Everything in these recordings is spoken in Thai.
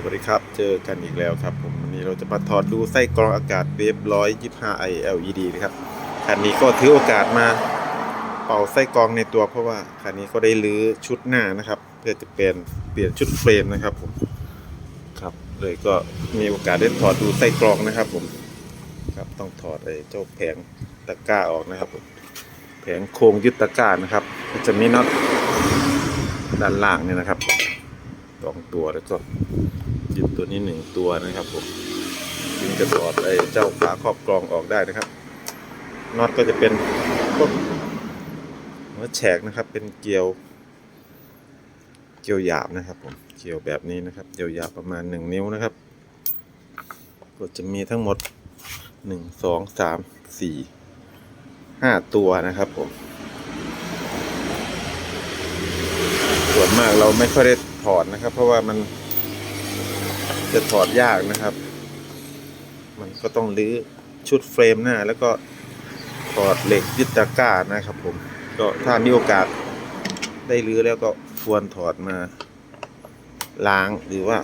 สวัสดีครับ เจอกันอีกแล้วครับ ผมวันนี้เราจะมาถอดดูไส้กรองอากาศเวฟ125 i LED นะครับคันนี้ก็ถือโอกาสมาเป่าไส้กรองในตัวเพราะว่าคันนี้ก็ได้รื้อชุดหน้านะครับ เพื่อจะเปลี่ยนเปลี่ยนชุดเฟรมนะครับผมครับเลยก็มีโอกาสได้ถอดดูไส้กรองนะครับ ผมครับต้องถอดไอ้เจ้าแผงตะกร้าออกนะครับผมแผงโครงยึดตะกร้านะครับ จะมีน็อตด้านล่างเนี่ยนะครับ องตัวแล้วก็ยึดตัวนี้หนึ่งตัวนะครับผมจึงจะถอดไอ้เจ้าฝาครอบกรองออกได้นะครับน็อตก็จะเป็นพวกหัวแฉกนะครับ เป็นเกลียว เกลียวหยาบนะครับ ผมเกลียวแบบนี้นะครับเกลียวหยาบประมาณหนึ่งนิ้วนะครับ ก็จะมีทั้งหมดหนึ่งสองสามสี่ห้าตัวนะครับผม ส่วนมากเราไม่ค่อยได้ถอดนะครับ เพราะว่ามันจะถอดยากนะครับ มันก็ต้องรื้อชุดเฟรมหน้า แล้วก็ถอดเหล็กยึดตะกร้านะครับ ผมก็ถ้ามีโอกาสได้รื้อแล้วก็ควรถอดมาล้างหรือว่า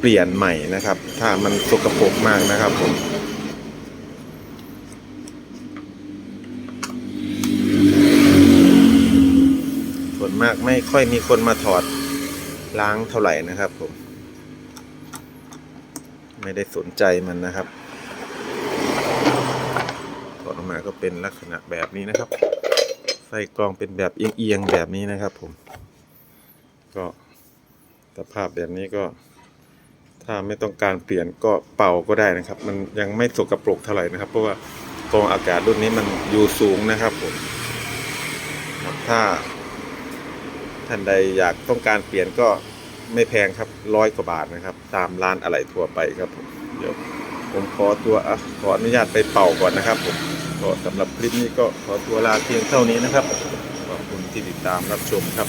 เปลี่ยนใหม่นะครับ ถ้ามันสกปรกมากนะครับผม ส่วนมากไม่ค่อยมีคนมาถอดล้างเท่าไหร่นะครับผม ไม่ได้สนใจมันนะครับถอดออกมาก็เป็นลักษณะแบบนี้นะครับไส้กองเป็นแบบเอียงๆแบบนี้นะครับผม ก็สภาพแบบนี้ก็ ถ้าไม่ต้องการเปลี่ยนก็เป่าก็ได้นะครับ มันยังไม่สกปรกเท่าไหร่นะครับ เพราะว่ากรองอากาศรุ่นนี้มันอยู่สูงนะครับผมถ้า ท่านใดอยากต้องการเปลี่ยนก็ไม่แพงครับร้อยกว่าบาทนะครับ ตามร้านอะไหล่ทั่วไปครับผมเดี๋ยวผมขอตัวอขออนุญาตไปเป่าก่อนนะครับผมก็สำหรับคลิปนี้ก็ขอตัวลาเพียงเท่านี้นะครับขอบคุณที่ติดตามรับชมครับ